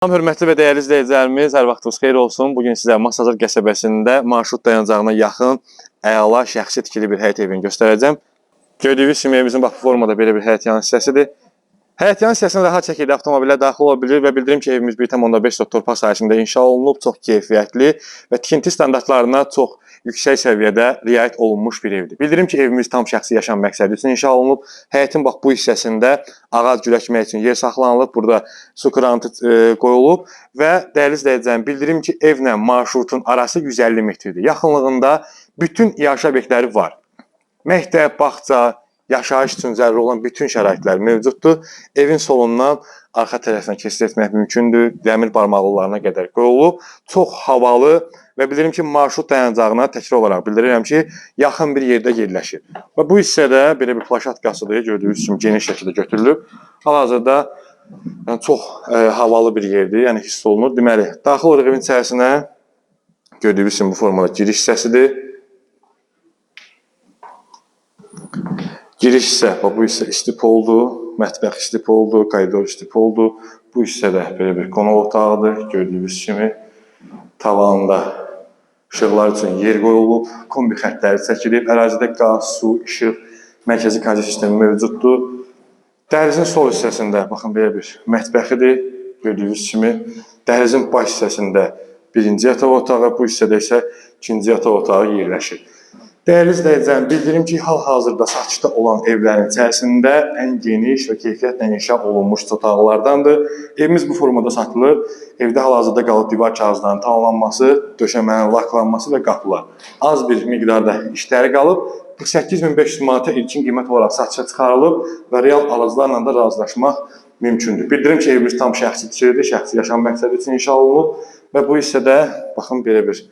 Salam hörmətli və dəyərli izləyicilərimiz, hər vaxtınız xeyir olsun. Bu gün sizə Masazır qəsəbəsində marşrut dayanacağına yaxın əla şəxsi tikili bir həyət evini göstərəcəm. Gördüyünüz kimi evimizin bax bu formada belə bir həyət yanı hissəsidir. Həyət yanı hissəsinə rahat şəkildə avtomobillər daxil ola bilir və bildirim ki, evimiz 1.5 sot torpaq sahəsində inşa olunub, çox keyfiyyətli və tikinti standartlarına çox yüksək səviyyədə riayət olunmuş bir evdir. Bildirim ki, evimiz tam şəxsi yaşam məqsədi üçün inşa olunub. Həyətin bax bu hissəsində ağac gürəkmək üçün yer saxlanılıb. Burada su krantı e, qoyulub və dəhliz izləyicəm bildirim ki, evlə marşrutun arası 150 metrdir. Yaxınlığında bütün yaşayış obyektləri var. Məktəb, bağça, yaşayış üçün zəruri olan bütün şəraitlər mövcuddur. Evin solundan arxa tərəfinə keçid etmək mümkündür. Dəmir barmaqlılarına qədər qoyulub. Çox havalı və bildirim ki, marşrut dayanacağına təkrar olaraq bildirirəm ki, yaxın bir yerdə yerləşir. Və bu hissədə belə bir plaşatkasıdır. Gördüyünüz kimi geniş şəkildə götürülüb. Hal-hazırda yəni çox e, havalı bir yerdir, yəni hiss olunur. Deməli, daxil evin içərisinə. Gördüyünüz kimi bu formada giriş hissəsidir. Giriş hissə, bax bu hissə istip oldu, mətbəx istip oldu, koridor istip oldu. Bu hissədə belə bir qonaq otağıdır, gördüyünüz kimi. Tavanında işıqlar üçün yer qoyulub, kombi xəttləri çəkilib, ərazidə qaz, su, işıq, mərkəzi kanalizasiya sistemi mövcuddur. Dəhlizin sol hissəsində baxın belə bir mətbəxidir, gördüyünüz kimi. Dəhlizin baş hissəsində birinci yataq otağı, bu hissədə isə ikinci yataq otağı yerləşir. Dəyərli izləyicilər, bildirim ki, hal-hazırda satışda olan evlərin içərisində ən geniş və keyfiyyətlə inşa olunmuş otaqlardandır. Evimiz bu formada satılır. Evdə hal-hazırda qalıb divar kağızlarının tamamlanması, döşəmənin laklanması və qapılar. Az bir miqdarda işləri qalıb. 48500 manata ilkin qiymət olaraq satışa çıxarılıb və real alıcılarla da razılaşmaq mümkündür. Bildirim ki, evimiz tam şəxsi tikilidir, şəxsi yaşam məqsədi üçün inşa olunub və bu hissədə baxın belə bir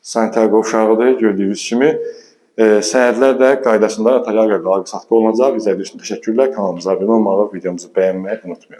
sanitar qovşağıdır gördüyünüz kimi. Sənədlər də qaydasında notarial qaydada alqı-satqı olunacaq. İzlədiyiniz üçün təşəkkürlər. Kanalımıza abunə olmağı, videomuzu bəyənməyi unutmayın.